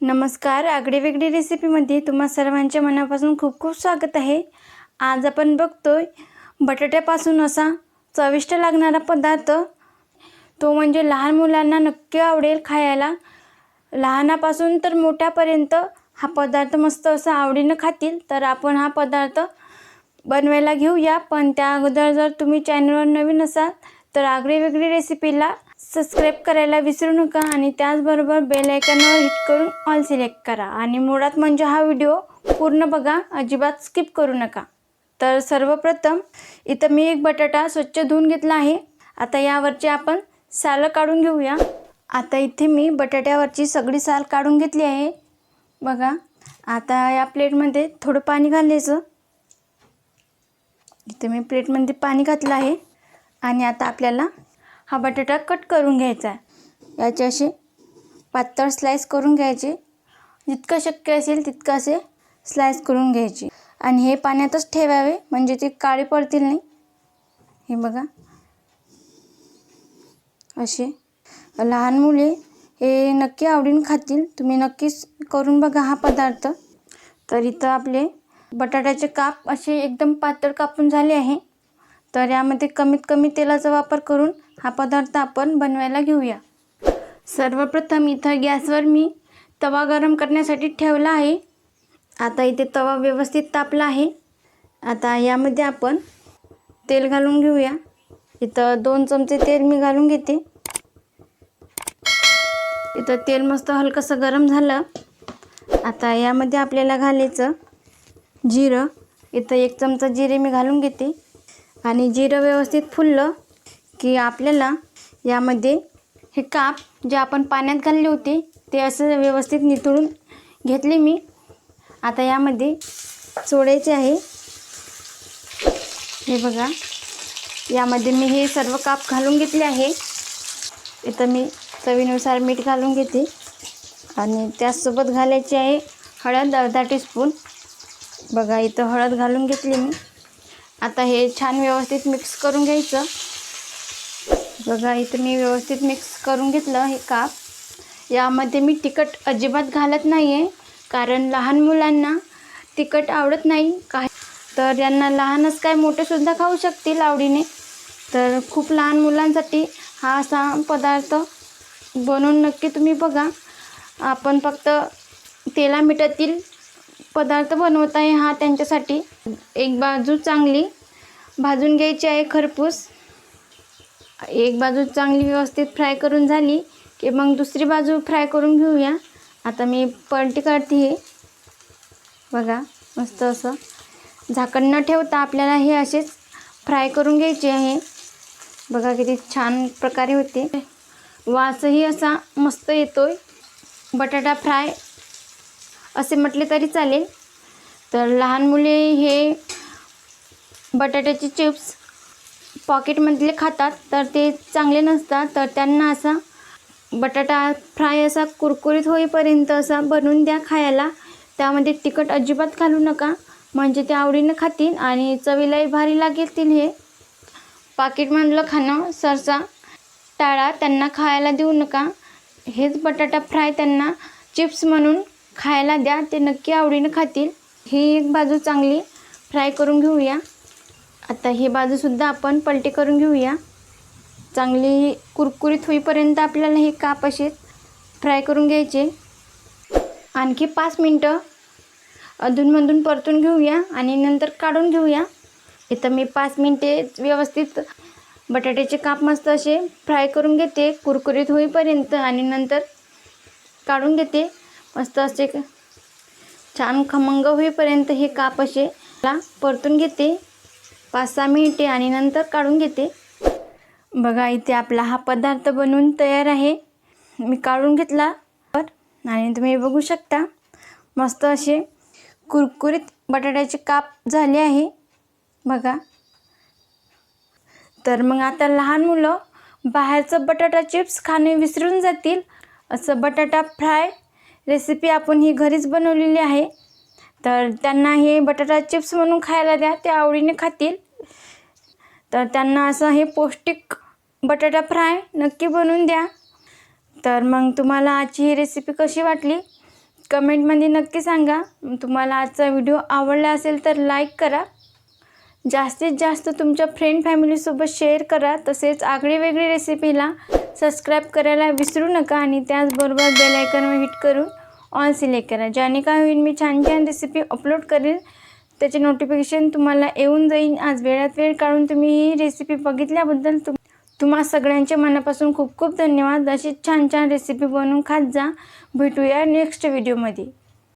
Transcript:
नमस्कार आगडी वेगळी रेसिपीमध्ये तुम्हा सर्वांच्या मनापासून खूप खूप स्वागत आहे. आज आपण बघतोय बटाट्यापासून असा चविष्ट लागणारा पदार्थ. तो म्हणजे लहान मुलांना नक्की आवडेल खायला. लहानापासून तर मोठ्यापर्यंत हा पदार्थ मस्त असा आवडीनं खातील तर आपण हा पदार्थ बनवायला घेऊया. पण त्या अगोदर जर तुम्ही चॅनलवर नवीन असाल तर आगळी वेगळी रेसिपीला सबस्क्राईब करायला विसरू नका आणि त्याचबरोबर बेल आयकॉनवर हिट करून ऑल सिलेक्ट करा. आणि मुळात म्हणजे हा व्हिडिओ पूर्ण बघा अजिबात स्किप करू नका. तर सर्वप्रथम इथं मी एक बटाटा स्वच्छ धुवून घेतला आहे. आता यावरची आपण सालं काढून घेऊया. आता इथे मी बटाट्यावरची सगळी साल काढून घेतली आहे. बघा आता या प्लेटमध्ये थोडं पाणी घालायचं. इथे मी प्लेटमध्ये पाणी घातलं आहे. आणि आता आपल्याला हा बटाटा कट करून घ्यायचा आहे. याचे असे पातळ स्लाईस करून घ्यायचे. जितकं शक्य असेल तितकं असे स्लाईस करून घ्यायचे. आणि हे पाण्यातच ठेवावे म्हणजे ते काळे पडतील नाही. हे बघा. असे लहान मुले हे नक्की आवडीन खातील. तुम्ही नक्कीच करून बघा हा पदार्थ. तर इथं आपले बटाट्याचे काप असे एकदम पातळ कापून झाले आहे. तर यामध्ये कमीत कमी तेलाचा वापर करून हा पदार्थ आपण बनवायला घेऊया. सर्वप्रथम इथं गॅसवर मी तवा गरम करण्यासाठी ठेवला आहे. आता इथे तवा व्यवस्थित तापला आहे. आता यामध्ये आपण तेल घालून घेऊया. इथं दोन चमचे तेल मी घालून घेते. इथं तेल मस्त हलकंसं गरम झालं. आता यामध्ये आपल्याला घालायचं जिरं. इथं एक चमचा जिरे मी घालून घेते. आणि जिरं व्यवस्थित फुललं की आपल्याला यामध्ये हे काप जे आपण पाण्यात घालले होते ते असं व्यवस्थित नितळून घेतले मी. आता यामध्ये सोडायचे आहे. हे बघा. यामध्ये मी हे सर्व काप घालून घेतले आहे. इथं मी चवीनुसार मीठ घालून घेते. आणि त्याचसोबत घालायची आहे हळद अर्धा टीस्पून. बघा इथं हळद घालून घेतली मी. आता हे छान व्यवस्थित मिक्स करून घ्यायचं. बघा इथं मी व्यवस्थित मिक्स करून घेतलं हे काप. यामध्ये मी तिखट अजिबात घालत नाही आहे कारण लहान मुलांना तिखट आवडत नाही. काय तर यांना लहानच काय मोठेसुद्धा खाऊ शकतील आवडीने. तर खूप लहान मुलांसाठी हा असा पदार्थ बनवून नक्की तुम्ही बघा. आपण फक्त तेला मिठातील पदार्थ बनवत आहे हा त्यांच्यासाठी एक बाजू चांगली भाजून घ्यायची आहे खरपूस. एक बाजू चांगली व्यवस्थित फ्राय करून झाली की मग दुसरी बाजू फ्राय करून घेऊया. आता मी पलटी काढते हे. बघा मस्त असं. झाकण न ठेवता आपल्याला हे असेच फ्राय करून घ्यायचे आहे. बघा किती छान प्रकारे होते. वासही असा मस्त येतोय. बटाटा फ्राय असे म्हटले तरी चालेल. तर लहान मुले हे बटाट्याचे चिप्स पॉकेटमधले खातात. तर ते चांगले नसतात. तर त्यांना असा बटाटा फ्राय असा कुरकुरीत होईपर्यंत असा बनवून द्या खायला. त्यामध्ये तिखट अजिबात घालू नका. म्हणजे ते आवडीनं खातील आणि चवीलाही भारी लागेल हे. पाकिटमधलं खाणं सरसा टाळा. त्यांना खायला देऊ नका. हेच बटाटा फ्राय त्यांना चिप्स म्हणून खायला द्या ते नक्की आवडीनं खातील. ही एक बाजू चांगली. फ्राय करून घेऊया. आता ही बाजूसुद्धा आपण पलटी करून घेऊया. चांगली कुरकुरीत होईपर्यंत आपल्याला हे काप असे फ्राय करून घ्यायचे. आणखी पाच मिनटं अधूनमधून परतून घेऊया आणि नंतर काढून घेऊया. इथं मी पाच मिनटे व्यवस्थित बटाट्याचे काप मस्त असे फ्राय करून घेते. कुरकुरीत होईपर्यंत आणि नंतर काढून घेते. मस्त असे छान खमंग होईपर्यंत हे काप असे परतून घेते. पाच सहा मिनिटे आणि नंतर काढून घेते. बघा इथे आपला हा पदार्थ बनवून तयार आहे. मी काढून घेतला. आणि तुम्ही बघू शकता मस्त असे कुरकुरीत बटाट्याचे काप झाले आहे. बघा. तर मग आता लहान मुलं बाहेरचं बटाटा चिप्स खाणे विसरून जातील. असं बटाटा फ्राय रेसिपी आपण ही घरीच बनवलेली आहे. तर त्यांना हे बटाटा चिप्स म्हणून खायला द्या ते आवडीने खातील. तर त्यांना असं हे पौष्टिक बटाटा फ्राय नक्की बनवून द्या. तर मग तुम्हाला आजची ही रेसिपी कशी वाटली? कमेंटमध्ये नक्की सांगा. तुम्हाला आजचा व्हिडिओ आवडला असेल तर लाईक करा. जास्तीत जास्त तुमच्या फ्रेंड फॅमिलीसोबत शेअर करा. तसेच आगळी वेगळी रेसिपीला सबस्क्राईब करायला विसरू नका आणि त्याचबरोबर बेलायकनवर हिट करून ऑल सिलेक्ट करा. ज्याने काय होईल मी छान छान रेसिपी अपलोड करेल. त्याचे नोटिफिकेशन तुम्हाला येऊन जाईल. आज वेळात वेळ काढून तुम्ही ही रेसिपी बघितल्याबद्दल तुम तुम्हा सगळ्यांच्या मनापासून खूप खूप धन्यवाद. अशीच छान छान रेसिपी बनवून खात जा. भेटूया नेक्स्ट व्हिडिओमध्ये